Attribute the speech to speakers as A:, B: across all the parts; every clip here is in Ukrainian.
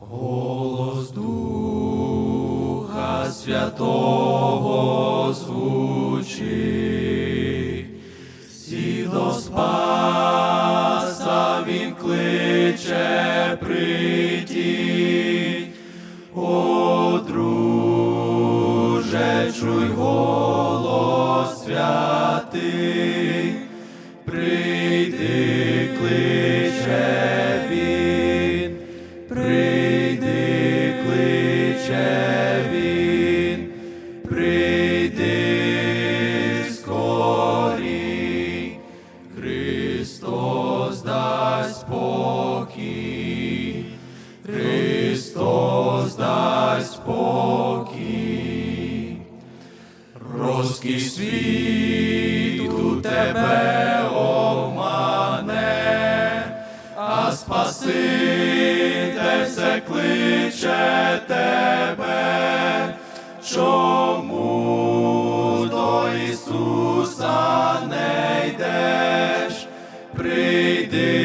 A: Голос Духа Святого звучить, всі до Спаса він кличе прийдіть. О, друже, чуй голос святий, прийди, кличе він, прийди, Христос дасть спокій. Розкіш світу тебе омане, а Спаситель все кличе тебе, чому до Ісуса не йдеш? Прийди,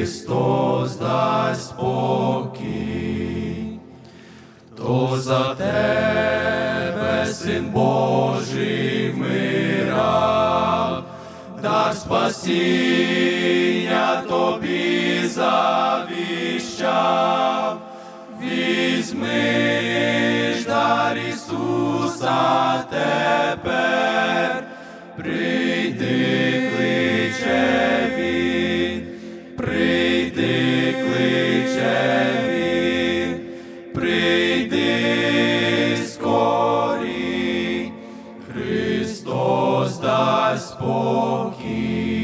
A: Христос дасть спокій, то за тебе, Син Божий, вмирав, дар спасіння тобі завіщав, візьми ж дар Ісуса тепер, прийди, скорій, Христос дасть спокій.